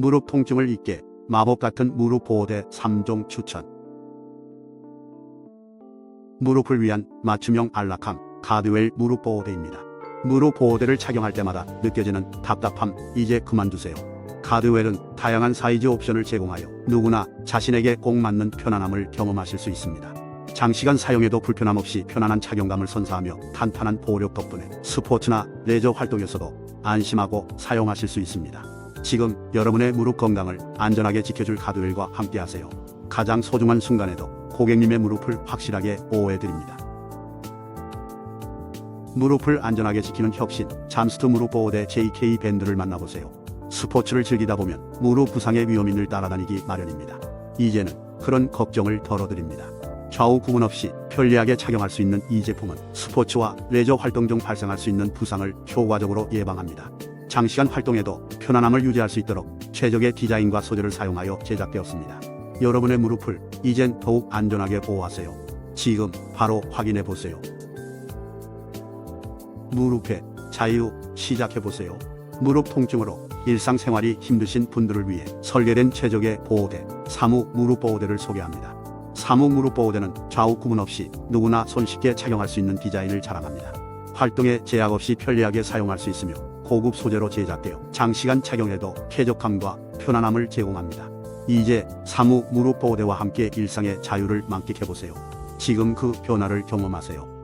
무릎 통증을 잊게 마법 같은 무릎 보호대 3종 추천. 무릎을 위한 맞춤형 안락함 가드웰 무릎 보호대입니다. 무릎 보호대를 착용할 때마다 느껴지는 답답함 이제 그만두세요. 가드웰은 다양한 사이즈 옵션을 제공하여 누구나 자신에게 꼭 맞는 편안함을 경험하실 수 있습니다. 장시간 사용해도 불편함 없이 편안한 착용감을 선사하며 탄탄한 보호력 덕분에 스포츠나 레저 활동에서도 안심하고 사용하실 수 있습니다. 지금 여러분의 무릎 건강을 안전하게 지켜줄 가드웰과 함께하세요. 가장 소중한 순간에도 고객님의 무릎을 확실하게 보호해드립니다. 무릎을 안전하게 지키는 혁신 잠스트 무릎 보호대 JK 밴드를 만나보세요. 스포츠를 즐기다 보면 무릎 부상의 위험이 늘 따라다니기 마련입니다. 이제는 그런 걱정을 덜어드립니다. 좌우 구분 없이 편리하게 착용할 수 있는 이 제품은 스포츠와 레저 활동 중 발생할 수 있는 부상을 효과적으로 예방합니다. 장시간 활동에도 편안함을 유지할 수 있도록 최적의 디자인과 소재를 사용하여 제작되었습니다. 여러분의 무릎을 이젠 더욱 안전하게 보호하세요. 지금 바로 확인해 보세요. 무릎의 자유 시작해 보세요. 무릎 통증으로 일상생활이 힘드신 분들을 위해 설계된 최적의 보호대 사무 무릎 보호대를 소개합니다. 사무 무릎 보호대는 좌우 구분 없이 누구나 손쉽게 착용할 수 있는 디자인을 자랑합니다. 활동에 제약 없이 편리하게 사용할 수 있으며 고급 소재로 제작되어 장시간 착용해도 쾌적함과 편안함을 제공합니다. 이제 사무 무릎 보호대와 함께 일상의 자유를 만끽해 보세요. 지금 그 변화를 경험하세요.